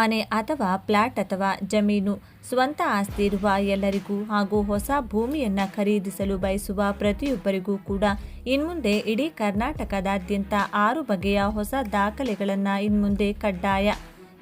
ಮನೆ ಅಥವಾ ಪ್ಲಾಟ್ ಅಥವಾ ಜಮೀನು ಸ್ವಂತ ಆಸ್ತಿ ಇರುವ ಎಲ್ಲರಿಗೂ ಹಾಗೂ ಹೊಸ ಭೂಮಿಯನ್ನು ಖರೀದಿಸಲು ಬಯಸುವ ಪ್ರತಿಯೊಬ್ಬರಿಗೂ ಕೂಡ ಇನ್ಮುಂದೆ ಇಡೀ ಕರ್ನಾಟಕದಾದ್ಯಂತ ಆರು ಬಗೆಯ ಹೊಸ ದಾಖಲೆಗಳನ್ನು ಇನ್ಮುಂದೆ ಕಡ್ಡಾಯ.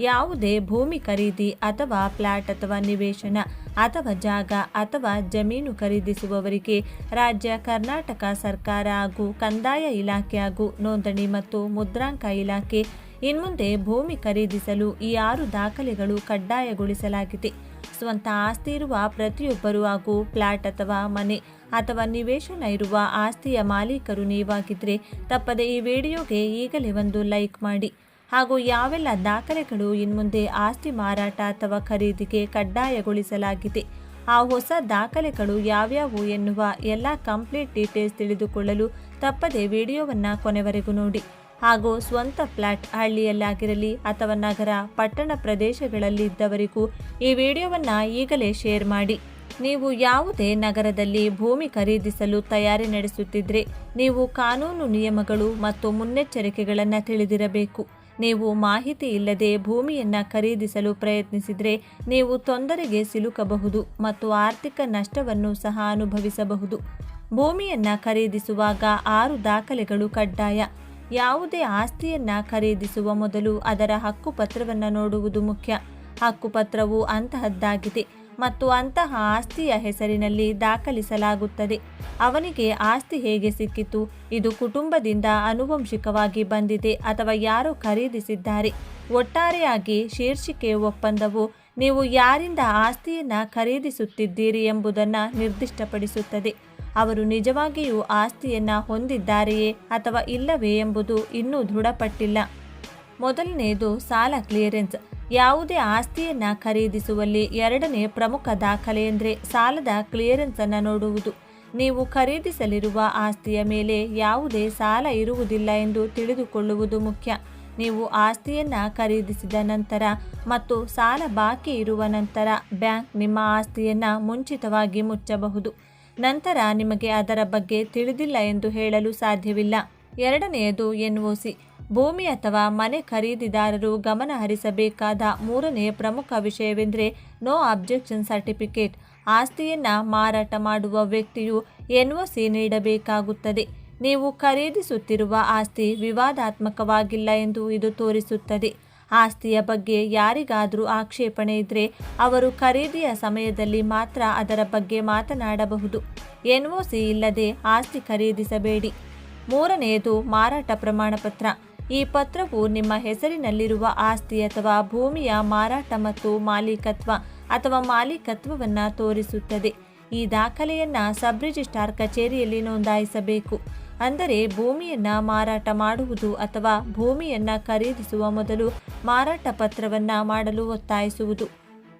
ಯಾವುದೇ ಭೂಮಿ ಖರೀದಿ ಅಥವಾ ಪ್ಲಾಟ್ ಅಥವಾ ನಿವೇಶನ ಅಥವಾ ಜಾಗ ಅಥವಾ ಜಮೀನು ಖರೀದಿಸುವವರಿಗೆ ರಾಜ್ಯ, ಕರ್ನಾಟಕ ಸರ್ಕಾರ ಹಾಗೂ ಕಂದಾಯ ಇಲಾಖೆ ಹಾಗೂ ನೋಂದಣಿ ಮತ್ತು ಮುದ್ರಾಂಕ ಇಲಾಖೆ ಇನ್ಮುಂದೆ ಭೂಮಿ ಖರೀದಿಸಲು ಈ ಆರು ದಾಖಲೆಗಳು ಕಡ್ಡಾಯಗೊಳಿಸಲಾಗಿದೆ. ಸ್ವಂತ ಆಸ್ತಿ ಇರುವ ಪ್ರತಿಯೊಬ್ಬರು ಹಾಗೂ ಫ್ಲಾಟ್ ಅಥವಾ ಮನೆ ಅಥವಾ ನಿವೇಶನ ಇರುವ ಆಸ್ತಿಯ ಮಾಲೀಕರು ನೀವಾಗಿದ್ದರೆ ತಪ್ಪದೆ ಈ ವಿಡಿಯೋಗೆ ಈಗಲೇ ಒಂದು ಲೈಕ್ ಮಾಡಿ. ಹಾಗೂ ಯಾವೆಲ್ಲ ದಾಖಲೆಗಳು ಇನ್ಮುಂದೆ ಆಸ್ತಿ ಮಾರಾಟ ಅಥವಾ ಖರೀದಿಗೆ ಕಡ್ಡಾಯಗೊಳಿಸಲಾಗಿದೆ. ಆ ಹೊಸ ದಾಖಲೆಗಳು ಯಾವ್ಯಾವು ಎನ್ನುವ ಎಲ್ಲ ಕಂಪ್ಲೀಟ್ ಡೀಟೇಲ್ಸ್ ತಿಳಿದುಕೊಳ್ಳಲು ತಪ್ಪದೆ ವಿಡಿಯೋವನ್ನು ಕೊನೆವರೆಗೂ ನೋಡಿ. ಹಾಗೂ ಸ್ವಂತ ಫ್ಲಾಟ್ ಹಳ್ಳಿಯಲ್ಲಾಗಿರಲಿ ಅಥವಾ ನಗರ, ಪಟ್ಟಣ ಪ್ರದೇಶಗಳಲ್ಲಿ ಇದ್ದವರಿಗೂ ಈ ವಿಡಿಯೋವನ್ನು ಈಗಲೇ ಶೇರ್ ಮಾಡಿ. ನೀವು ಯಾವುದೇ ನಗರದಲ್ಲಿ ಭೂಮಿ ಖರೀದಿಸಲು ತಯಾರಿ ನಡೆಸುತ್ತಿದ್ದರೆ ನೀವು ಕಾನೂನು ನಿಯಮಗಳು ಮತ್ತು ಮುನ್ನೆಚ್ಚರಿಕೆಗಳನ್ನು ತಿಳಿದಿರಬೇಕು. ನೀವು ಮಾಹಿತಿ ಇಲ್ಲದೆ ಭೂಮಿಯನ್ನು ಖರೀದಿಸಲು ಪ್ರಯತ್ನಿಸಿದರೆ ನೀವು ತೊಂದರೆಗೆ ಸಿಲುಕಬಹುದು ಮತ್ತು ಆರ್ಥಿಕ ನಷ್ಟವನ್ನು ಸಹ ಅನುಭವಿಸಬಹುದು. ಭೂಮಿಯನ್ನು ಖರೀದಿಸುವಾಗ ಆರು ದಾಖಲೆಗಳು ಕಡ್ಡಾಯ. ಯಾವುದೇ ಆಸ್ತಿಯನ್ನ ಖರೀದಿಸುವ ಮೊದಲು ಅದರ ಹಕ್ಕುಪತ್ರವನ್ನು ನೋಡುವುದು ಮುಖ್ಯ. ಹಕ್ಕುಪತ್ರವು ಅಂತಹದ್ದಾಗಿದೆ ಮತ್ತು ಅಂತಹ ಆಸ್ತಿಯ ಹೆಸರಿನಲ್ಲಿ ದಾಖಲಿಸಲಾಗುತ್ತದೆ. ಅವನಿಗೆ ಆಸ್ತಿ ಹೇಗೆ ಸಿಕ್ಕಿತು, ಇದು ಕುಟುಂಬದಿಂದ ಆನುವಂಶಿಕವಾಗಿ ಬಂದಿದೆ ಅಥವಾ ಯಾರು ಖರೀದಿಸಿದ್ದಾರೆ. ಒಟ್ಟಾರೆಯಾಗಿ ಶೀರ್ಷಿಕೆ ಒಪ್ಪಂದವು ನೀವು ಯಾರಿಂದ ಆಸ್ತಿಯನ್ನು ಖರೀದಿಸುತ್ತಿದ್ದೀರಿ ಎಂಬುದನ್ನು ನಿರ್ದಿಷ್ಟಪಡಿಸುತ್ತದೆ. ಅವರು ನಿಜವಾಗಿಯೂ ಆಸ್ತಿಯನ್ನ ಹೊಂದಿದ್ದಾರೆಯೇ ಅಥವಾ ಇಲ್ಲವೇ ಎಂಬುದು ಇನ್ನೂ ದೃಢಪಟ್ಟಿಲ್ಲ. ಮೊದಲನೆಯದು ಸಾಲ ಕ್ಲಿಯರೆನ್ಸ್. ಯಾವುದೇ ಆಸ್ತಿಯನ್ನ ಖರೀದಿಸುವಲ್ಲಿ ಎರಡನೇ ಪ್ರಮುಖ ದಾಖಲೆ ಎಂದರೆ ಸಾಲದ ಕ್ಲಿಯರೆನ್ಸ್ ಅನ್ನು ನೋಡುವುದು. ನೀವು ಖರೀದಿಸಲಿರುವ ಆಸ್ತಿಯ ಮೇಲೆ ಯಾವುದೇ ಸಾಲ ಇರುವುದಿಲ್ಲ ಎಂದು ತಿಳಿದುಕೊಳ್ಳುವುದು ಮುಖ್ಯ. ನೀವು ಆಸ್ತಿಯನ್ನ ಖರೀದಿಸಿದ ನಂತರ ಮತ್ತು ಸಾಲ ಬಾಕಿ ಇರುವ ನಂತರ ಬ್ಯಾಂಕ್ ನಿಮ್ಮ ಆಸ್ತಿಯನ್ನ ಮುಂಚಿತವಾಗಿ ಮುಚ್ಚಬಹುದು. ನಂತರ ನಿಮಗೆ ಅದರ ಬಗ್ಗೆ ತಿಳಿದಿಲ್ಲ ಎಂದು ಹೇಳಲು ಸಾಧ್ಯವಿಲ್ಲ. ಎರಡನೆಯದು ಎನ್ಒಸಿ. ಭೂಮಿ ಅಥವಾ ಮನೆ ಖರೀದಿದಾರರು ಗಮನ ಹರಿಸಬೇಕಾದ ಮೂರನೇ ಪ್ರಮುಖ ವಿಷಯವೆಂದರೆ ನೋ ಅಬ್ಜೆಕ್ಷನ್ ಸರ್ಟಿಫಿಕೇಟ್. ಆಸ್ತಿಯನ್ನು ಮಾರಾಟ ಮಾಡುವ ವ್ಯಕ್ತಿಯು ಎನ್ಒಸಿ ನೀಡಬೇಕಾಗುತ್ತದೆ. ನೀವು ಖರೀದಿಸುತ್ತಿರುವ ಆಸ್ತಿ ವಿವಾದಾತ್ಮಕವಾಗಿಲ್ಲ ಎಂದು ಇದು ತೋರಿಸುತ್ತದೆ. ಆಸ್ತಿಯ ಬಗ್ಗೆ ಯಾರಿಗಾದರೂ ಆಕ್ಷೇಪಣೆ ಇದ್ದರೆ ಅವರು ಖರೀದಿಯ ಸಮಯದಲ್ಲಿ ಮಾತ್ರ ಅದರ ಬಗ್ಗೆ ಮಾತನಾಡಬಹುದು. ಎನ್ಒಸಿ ಇಲ್ಲದೆ ಆಸ್ತಿ ಖರೀದಿಸಬೇಡಿ. ಮೂರನೆಯದು ಮಾರಾಟ ಪ್ರಮಾಣಪತ್ರ. ಈ ಪತ್ರವು ನಿಮ್ಮ ಹೆಸರಿನಲ್ಲಿರುವ ಆಸ್ತಿ ಅಥವಾ ಭೂಮಿಯ ಮಾರಾಟ ಮತ್ತು ಮಾಲೀಕತ್ವ ಅಥವಾ ಮಾಲೀಕತ್ವವನ್ನು ತೋರಿಸುತ್ತದೆ. ಈ ದಾಖಲೆಯನ್ನು ಸಬ್ ರಿಜಿಸ್ಟ್ರಾರ್ ಕಚೇರಿಯಲ್ಲಿ ನೋಂದಾಯಿಸಬೇಕು. ಅಂದರೆ ಭೂಮಿಯನ್ನ ಮಾರಾಟ ಮಾಡುವುದು ಅಥವಾ ಭೂಮಿಯನ್ನ ಖರೀದಿಸುವ ಮೊದಲು ಮಾರಾಟ ಪತ್ರವನ್ನ ಮಾಡಲು ಒತ್ತಾಯಿಸುವುದು.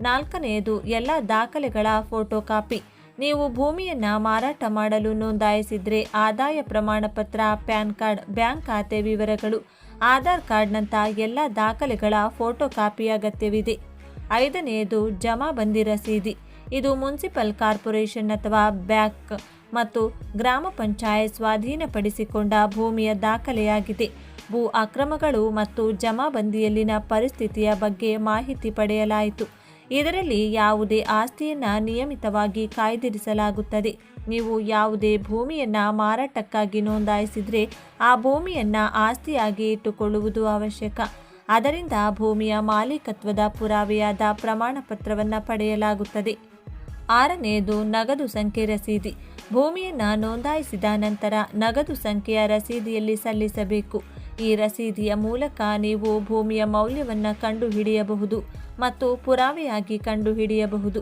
ನಾಲ್ಕನೆಯದು, ಎಲ್ಲ ದಾಖಲೆಗಳ ಫೋಟೋ ಕಾಪಿ. ನೀವು ಭೂಮಿಯನ್ನ ಮಾರಾಟ ಮಾಡಲು ನೋಂದಾಯಿಸಿದ್ರೆ ಆದಾಯ ಪ್ರಮಾಣ ಪತ್ರ ಪ್ಯಾನ್ ಕಾರ್ಡ್, ಬ್ಯಾಂಕ್ ಖಾತೆ ವಿವರಗಳು, ಆಧಾರ್ ಕಾರ್ಡ್ನಂಥ ಎಲ್ಲ ದಾಖಲೆಗಳ ಫೋಟೋ ಕಾಪಿ ಅಗತ್ಯವಿದೆ. ಐದನೆಯದು, ಜಮಾ ಬಂದಿ ರಸೀದಿ. ಇದು ಮುನ್ಸಿಪಲ್ ಕಾರ್ಪೊರೇಷನ್ ಅಥವಾ ಬ್ಯಾಕ್ ಮತ್ತು ಗ್ರಾಮ ಪಂಚಾಯತ್ ಸ್ವಾಧೀನಪಡಿಸಿಕೊಂಡ ಭೂಮಿಯ ದಾಖಲೆಯಾಗಿದೆ. ಭೂ ಅಕ್ರಮಗಳು ಮತ್ತು ಜಮಾಬಂದಿಯಲ್ಲಿನ ಪರಿಸ್ಥಿತಿಯ ಬಗ್ಗೆ ಮಾಹಿತಿ ಪಡೆಯಲಾಯಿತು. ಇದರಲ್ಲಿ ಯಾವುದೇ ಆಸ್ತಿಯನ್ನು ನಿಯಮಿತವಾಗಿ ಕಾಯ್ದಿರಿಸಲಾಗುತ್ತದೆ. ನೀವು ಯಾವುದೇ ಭೂಮಿಯನ್ನು ಮಾರಾಟಕ್ಕಾಗಿ ನೋಂದಾಯಿಸಿದರೆ ಆ ಭೂಮಿಯನ್ನು ಆಸ್ತಿಯಾಗಿ ಇಟ್ಟುಕೊಳ್ಳುವುದು ಅವಶ್ಯಕ. ಅದರಿಂದ ಭೂಮಿಯ ಮಾಲೀಕತ್ವದ ಪುರಾವೆಯಾದ ಪ್ರಮಾಣಪತ್ರವನ್ನು ಪಡೆಯಲಾಗುತ್ತದೆ. ಆರನೆಯದು ನಗದು ಸಂಖ್ಯೆ ರಸೀದಿ. ಭೂಮಿಯನ್ನು ನೋಂದಾಯಿಸಿದ ನಂತರ ನಗದು ಸಂಖ್ಯೆಯ ರಸೀದಿಯಲ್ಲಿ ಸಲ್ಲಿಸಬೇಕು. ಈ ರಸೀದಿಯ ಮೂಲಕ ನೀವು ಭೂಮಿಯ ಮೌಲ್ಯವನ್ನು ಕಂಡುಹಿಡಿಯಬಹುದು ಮತ್ತು ಪುರಾವೆಯಾಗಿ ಕಂಡುಹಿಡಿಯಬಹುದು.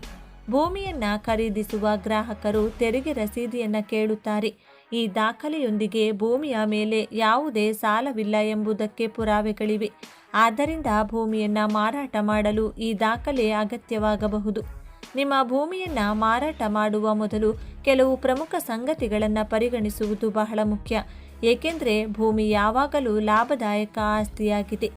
ಭೂಮಿಯನ್ನು ಖರೀದಿಸುವ ಗ್ರಾಹಕರು ತೆರಿಗೆ ರಸೀದಿಯನ್ನು ಕೇಳುತ್ತಾರೆ. ಈ ದಾಖಲೆಯೊಂದಿಗೆ ಭೂಮಿಯ ಮೇಲೆ ಯಾವುದೇ ಸಾಲವಿಲ್ಲ ಎಂಬುದಕ್ಕೆ ಪುರಾವೆಗಳಿವೆ. ಆದ್ದರಿಂದ ಭೂಮಿಯನ್ನು ಮಾರಾಟ ಮಾಡಲು ಈ ದಾಖಲೆ ಅಗತ್ಯವಾಗಬಹುದು. ನಿಮ್ಮ ಭೂಮಿಯನ್ನು ಮಾರಾಟ ಮಾಡುವ ಮೊದಲು ಕೆಲವು ಪ್ರಮುಖ ಸಂಗತಿಗಳನ್ನು ಪರಿಗಣಿಸುವುದು ಬಹಳ ಮುಖ್ಯ. ಏಕೆಂದರೆ ಭೂಮಿ ಯಾವಾಗಲೂ ಲಾಭದಾಯಕ ಆಸ್ತಿಯಾಗಿದೆ.